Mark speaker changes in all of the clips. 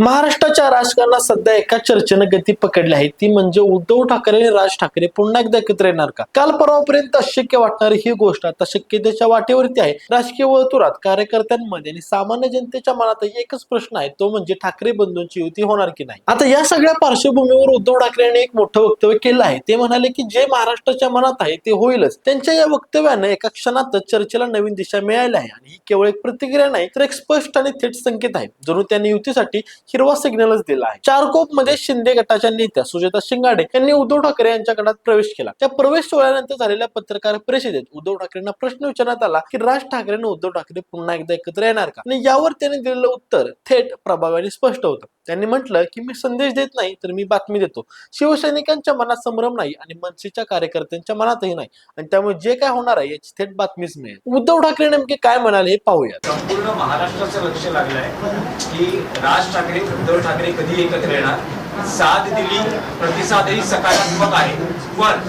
Speaker 1: महाराष्ट्राच्या राजकारणात सध्या एका चर्चेनं गती पकडली आहे. ती म्हणजे उद्धव ठाकरे आणि राज ठाकरे पुन्हा एकदा एकत्र येणार का? काल परवापर्यंत अशक्य वाटणारी ही गोष्ट आता शक्यतेच्या वाटेवरती आहे. राजकीय वर्तुळात कार्यकर्त्यांमध्ये आणि सामान्य जनतेच्या मनातही एकच प्रश्न आहे. तो म्हणजे ठाकरे बंधूंची युती होणार की नाही? आता या सगळ्या पार्श्वभूमीवर उद्धव ठाकरे यांनी एक मोठं वक्तव्य केलं आहे. ते म्हणाले की जे महाराष्ट्राच्या मनात आहे ते होईलच. त्यांच्या या वक्तव्यानं एका क्षणातच चर्चेला नवीन दिशा मिळाली आहे. आणि ही केवळ एक प्रतिक्रिया नाही तर एक स्पष्ट आणि थेट संकेत आहे. जणू त्यांनी युतीसाठी हिरवा सिग्नलच दिला आहे. चारकोपमध्ये शिंदे गटाच्या नेत्या सुजाता शिंगाडे यांनी उद्धव ठाकरे यांच्या गटात प्रवेश केला. त्या प्रवेश सोहळ्यानंतर झालेल्या पत्रकार परिषदेत उद्धव ठाकरेंना प्रश्न विचारण्यात आला की राज ठाकरेंना उद्धव ठाकरे पुन्हा एकदा एकत्र येणार का? आणि यावर त्यांनी दिलेलं उत्तर थेट प्रभावी आणि स्पष्ट होतं. त्यांनी म्हटलं की मी संदेश देत नाही तर मी बातमी देतो. शिवसैनिकांच्या मनात संभ्रम नाही आणि मनसेच्या कार्यकर्त्यांच्या मनातही नाही. आणि त्यामुळे जे काय होणार आहे याची थेट बातमीच मिळेल. उद्धव ठाकरे नेमके काय म्हणाले हे पाहूया
Speaker 2: संपूर्ण महाराष्ट्राचं लक्ष लागलंय की राज ठाकरे उद्धव ठाकरे कधी एकत्र येणार. साथ दिली प्रतिसादही सकारात्मक आहे. पण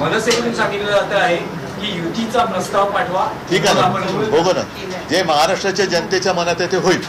Speaker 2: मनसेकडून सांगितलं जात आहे की युतीचा प्रस्ताव पाठवा.
Speaker 3: ठीक आहे ना? ना जे महाराष्ट्राच्या जनतेच्या मनात आहे ते होईल.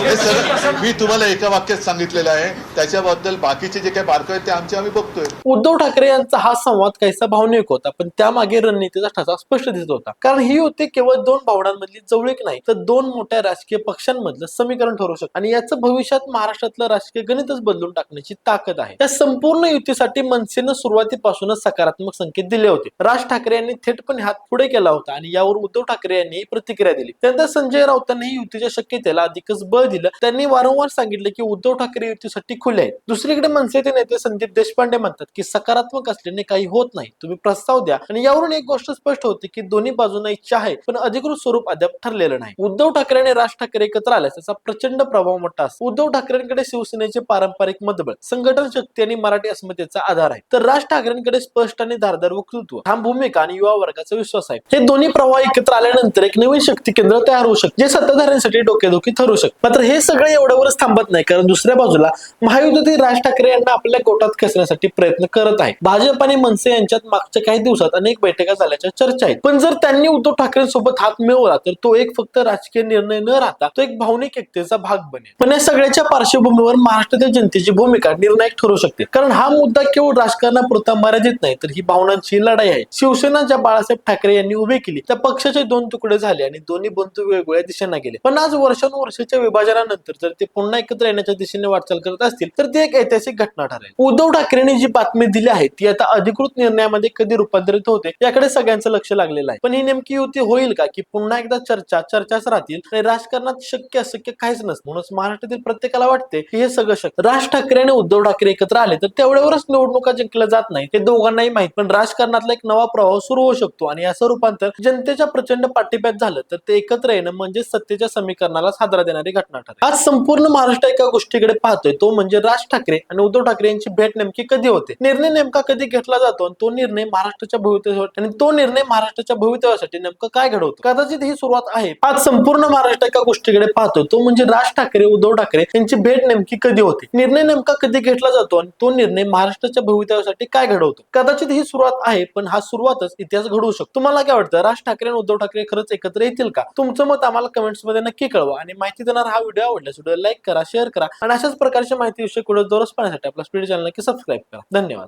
Speaker 3: हे मी तुम्हाला एका वाक्यात सांगितलेलं आहे. त्याच्याबद्दल बाकीचे जे काही बारकावे आहेत ते आमचे आम्ही बघतोय.
Speaker 1: उद्धव ठाकरे यांचा हा संवाद काहीसा भावनिक होता? पण त्यामागे रणनीतीचा ठसा स्पष्ट दिसत होता. कारण ही होती केवळ दोन भावनांमधली जवळीक नाही तर दोन मोठ्या राजकीय पक्षांमधलं समीकरण ठरू शकतो. आणि याचं भविष्यात महाराष्ट्रातलं राजकीय गणितच बदलून टाकण्याची ताकद आहे. त्या संपूर्ण युतीसाठी मनसेनं सुरुवातीपासूनच सकारात्मक संकेत दिले होते. राज ठाकरे यांनी थेटपणे हात पुढे केला होता आणि यावर उद्धव ठाकरे यांनी प्रतिक्रिया दिली. त्यानंतर संजय राऊतांनी युतीच्या शक्यतेला अधिकच बळ दिलं. त्यांनी वारंवार सांगितलं की उद्धव ठाकरे युतीसाठी खुले आहेत. दुसरीकडे मनसेचे नेते संदीप देशपांडे म्हणतात की सकारात्मक असल्याने काही होत नाही. तुम्ही प्रस्ताव द्या. आणि यावरून एक गोष्ट स्पष्ट होते की दोन्ही बाजूंना इच्छा आहे पण अधिकृत स्वरूप अद्याप ठरलेलं नाही. उद्धव ठाकरे आणि राज ठाकरे एकत्र आल्यास त्याचा प्रचंड प्रभाव मोठा असतो. उद्धव ठाकरेंकडे शिवसेनेचे पारंपरिक मतबळ संघटन शक्ती आणि मराठी अस्मितेचा आधार आहे. तर राज ठाकरेंकडे स्पष्ट आणि धारदार वक्तृत्व हा भूमिका आणि युवा वर्गाचा विश्वास आहे. हे दोन्ही प्रवाह एकत्र आल्यानंतर एक नवीन शक्ती केंद्र तयार होऊ शकते. जे सत्ताधाऱ्यांसाठी डोकेदुखी ठरू शकते. मात्र हे सगळे एवढ्यावरच थांबत नाही कारण दुसऱ्या बाजूला महायुतीतील राज ठाकरे यांना आपल्या गोटात खेचण्यासाठी प्रयत्न करत आहे भाजप आणि मनसे यांच्यात मागच्या काही दिवसात अनेक बैठका झाल्याच्या चर्चा आहेत. पण जर त्यांनी उद्धव ठाकरेंसोबत हात मिळवला तर तो एक फक्त राजकीय निर्णय न राहता तो एक भावनिक एकतेचा भाग बनेल. पण या सगळ्याच्या पार्श्वभूमीवर महाराष्ट्रातील जनतेची भूमिका निर्णायक ठरू शकते. कारण हा मुद्दा केवळ राजकारणापुरता मर्यादित नाही तर ही भावनांची लढाई आहे. शिवसेना ज्या बाळासाहेब ठाकरे यांनी उभी केली त्या पक्षाचे दोन तुकडे झाले आणि दोन्ही बंधू वेगवेगळ्या दिशेने गेले. पण आज वर्षानुवर्षाच्या विभाजनानंतर जर ते पुन्हा एकत्र येण्याच्या दिशेने वाटचाल करत असतील तर ती एक ऐतिहासिक घटना ठरेल. उद्धव ठाकरेंनी जी बातमी दिली आहे ती आता अधिकृत निर्णयामध्ये कधी रूपांतरित होते याकडे सगळ्यांचं लक्ष लागलेलं आहे. पण ही नेमकी युती होईल का की पुन्हा एकदा चर्चा चर्चाच राहतील? आणि राजकारणात शक्य अशक्य काहीच नसतं. म्हणूनच महाराष्ट्रातील प्रत्येकाला वाटते की हे सगळं शक्य. राज ठाकरे आणि उद्धव ठाकरे एकत्र आले तर तेवढ्यावरच निवडणुका जिंकल्या जात नाही ते दोघांनाही माहीत पण राजकारणातला एक नवा प्रवाह सुरू होऊ शकतो. आणि याचं रूपांतर जनतेच्या प्रचंड पाठिंब्यात झालं. तर ते एकत्र येणं म्हणजे सत्तेच्या समीकरणाला साजरा देणारी घटना ठरते आज संपूर्ण महाराष्ट्र एका गोष्टीकडे पाहतोय. तो म्हणजे राज ठाकरे आणि उद्धव ठाकरे यांची भेट नेमकी कधी होते? निर्णय नेमका कधी घेतला जातो आणि तो निर्णय महाराष्ट्राच्या भवितव्यासाठी आणि तो निर्णय महाराष्ट्राच्या भवितव्यासाठी नेमकं काय घडवतो? कदाचित ही सुरुवात आहे. आज संपूर्ण महाराष्ट्र एका गोष्टीकडे पाहतोय. तो म्हणजे राज ठाकरे उद्धव ठाकरे यांची भेट नेमकी कधी होते? निर्णय नेमका कधी घेतला जातो आणि तो निर्णय महाराष्ट्राच्या भवितव्यासाठी काय घडवतो? कदाचित ही सुरुवात आहे पण हा सुरुवातच इतिहास घडवू शकतो. तुम्हाला काय वाटतं? राज ठाकरे आणि उद्धव ठाकरे खरंच एकत्र येतील का? तुमचं मत आम्हाला कमेंट्समध्ये नक्की कळवा आणि माहिती देणारा हा व्हिडिओ आवडल्यास व्हिडिओ लाईक करा शेअर करा आणि अशाच प्रकारच्या माहिती विषयी दररोज पाहण्यासाठी आपला स्पीड चॅनल नक्की सबस्क्राईब करा. धन्यवाद.